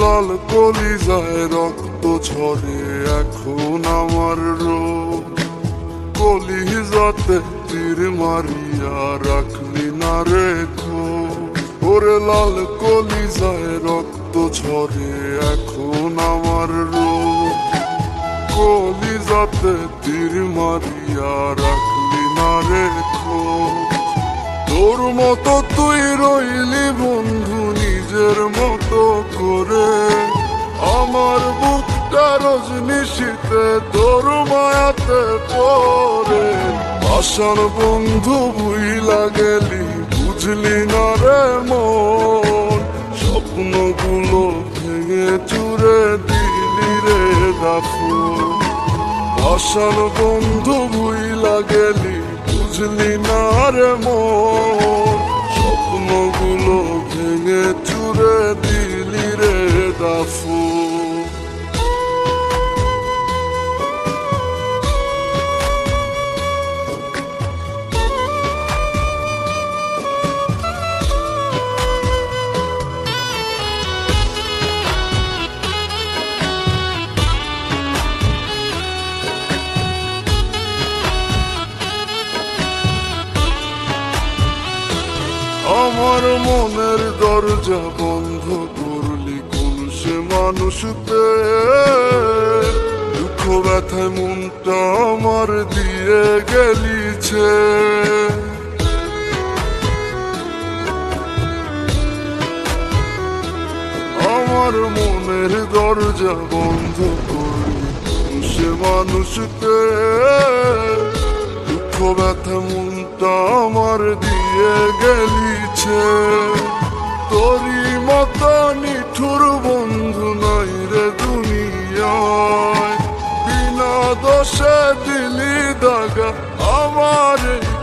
কলিজায় রক্ত ঝরে এখন আমার রোগ। কলিজাতে তীর মারিয়া রাখলি না রেখো ওরে লাল কলি কলিজায় রক্ত ঝরে এখন আমার রোগ। কলিজাতে তীর মারিয়া রাখলি না রেখো তোর মতো তুই রইলি বন্ধু নিজের মতো করে। আমার বুকটা রজনী শীতে তোর মায়াতে পরে আসার বন্ধু ভুইলা গেলি বুঝলি না রে মন। স্বপ্নগুলো ভেঙে চুরে দিলি রে দাফু। আসার বন্ধু ভুইলা গেলি বুঝলি না রে মন। স্বপ্নগুলো আমার মনের দরজা বন্ধ করলি কোন সে মানুষতে? দুঃখ ব্যথায় মনটা আমার দিয়ে গেলিছে। আমার মনের দরজা বন্ধ করলি কোন সে মানুষতে? দুঃখ ব্যথা মনটা আমার দিয়ে গেলিছে।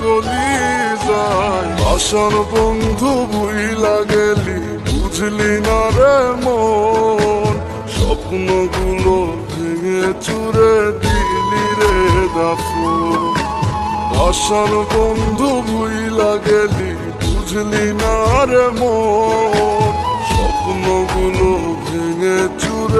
এই কলিজায়। আসার বন্ধু ভুইলা গেলি, বুঝলি না রে মন। স্বপ্নগুলো ভেঙে চুরে দিলি রে দাফন। আসার বন্ধু ভুইলা গেলি, বুঝলি না রে মন। স্বপ্নগুলো ভেঙে চুরে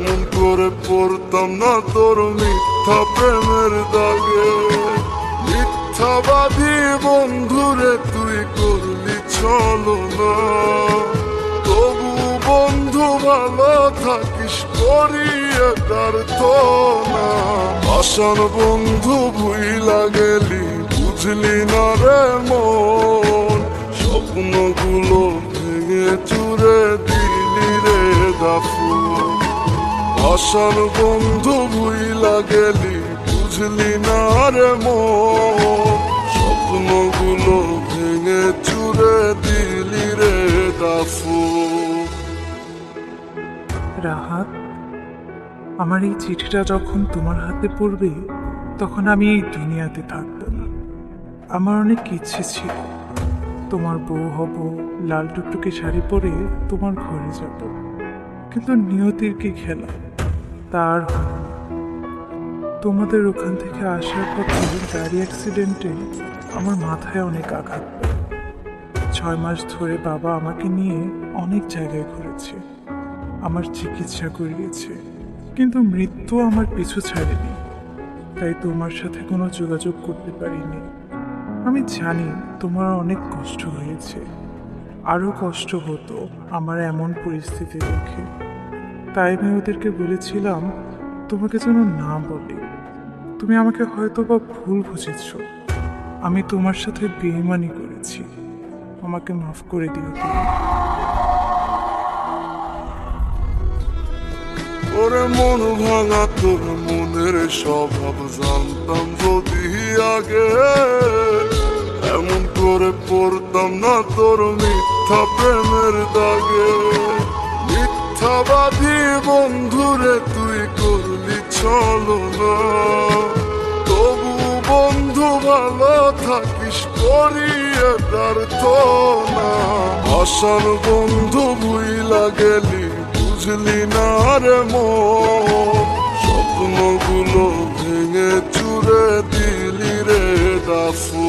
এমন করে পড়তাম না তোর মিথ্যা প্রেমের দাগে। মিথ্যাবাদী বন্ধুরে তুই করলি চলো না তবু বন্ধু ভালো থাকিস করিয়ে তার তো না আসার বন্ধু ভুইলা গেলি বুঝলি না রে মন। স্বপ্নগুলো ভেঙে চুরে দিলি রে দাফু আসার বন্ধু ভুইলা গেলি, বুঝলি না রে মন স্বপ্নগুলো ভেঙে চুরে দিলি রে দাফু। রাহাত আমার এই চিঠিটা যখন তোমার হাতে পড়বে, তখন আমি এই দুনিয়াতে থাকব না। আমার অনেক ইচ্ছে ছিল। তোমার বউ হব, লাল টুকটুকে শাড়ি পরে তোমার ঘরে যাব। কিন্তু নিয়তির কি খেলা? তার তোমাদের ওখান থেকে আসার পথে গাড়ি অ্যাক্সিডেন্টে আমার মাথায় অনেক আঘাত ছয় মাস ধরে বাবা আমাকে নিয়ে অনেক জায়গায় ঘুরেছে। আমার চিকিৎসা করিয়েছে। কিন্তু মৃত্যু আমার পিছু ছাড়েনি। তাই তোমার সাথে কোনো যোগাযোগ করতে পারিনি। আমি জানি তোমার অনেক কষ্ট হয়েছে। আরও কষ্ট হতো আমার এমন পরিস্থিতি দেখে। তাই আমি ওদেরকে বলেছিলাম, তোমাকে যেন না বলে। তুমি আমাকে হয়তো বা ভুল বুঝেছ। আমি তোমার সাথে বেইমানি করেছি। আমাকে মাফ করে দিও তুমি। ওরে মন ভাঙা তোর মনের স্বভাব জানতাম যদি আগে। এমন করে পড়তাম না তোর মিথ্যা প্রেমের দাগে। মিথ্যাবাদী বন্ধুরে, তুই করলি চলো না। তবু বন্ধু ভালো থাকিস, করিয়ে না। আসার বন্ধু ভুইলা গেলি, বুঝলি না রে স্বপ্নগুলো ভেঙে চুরে দিলি রে দাফু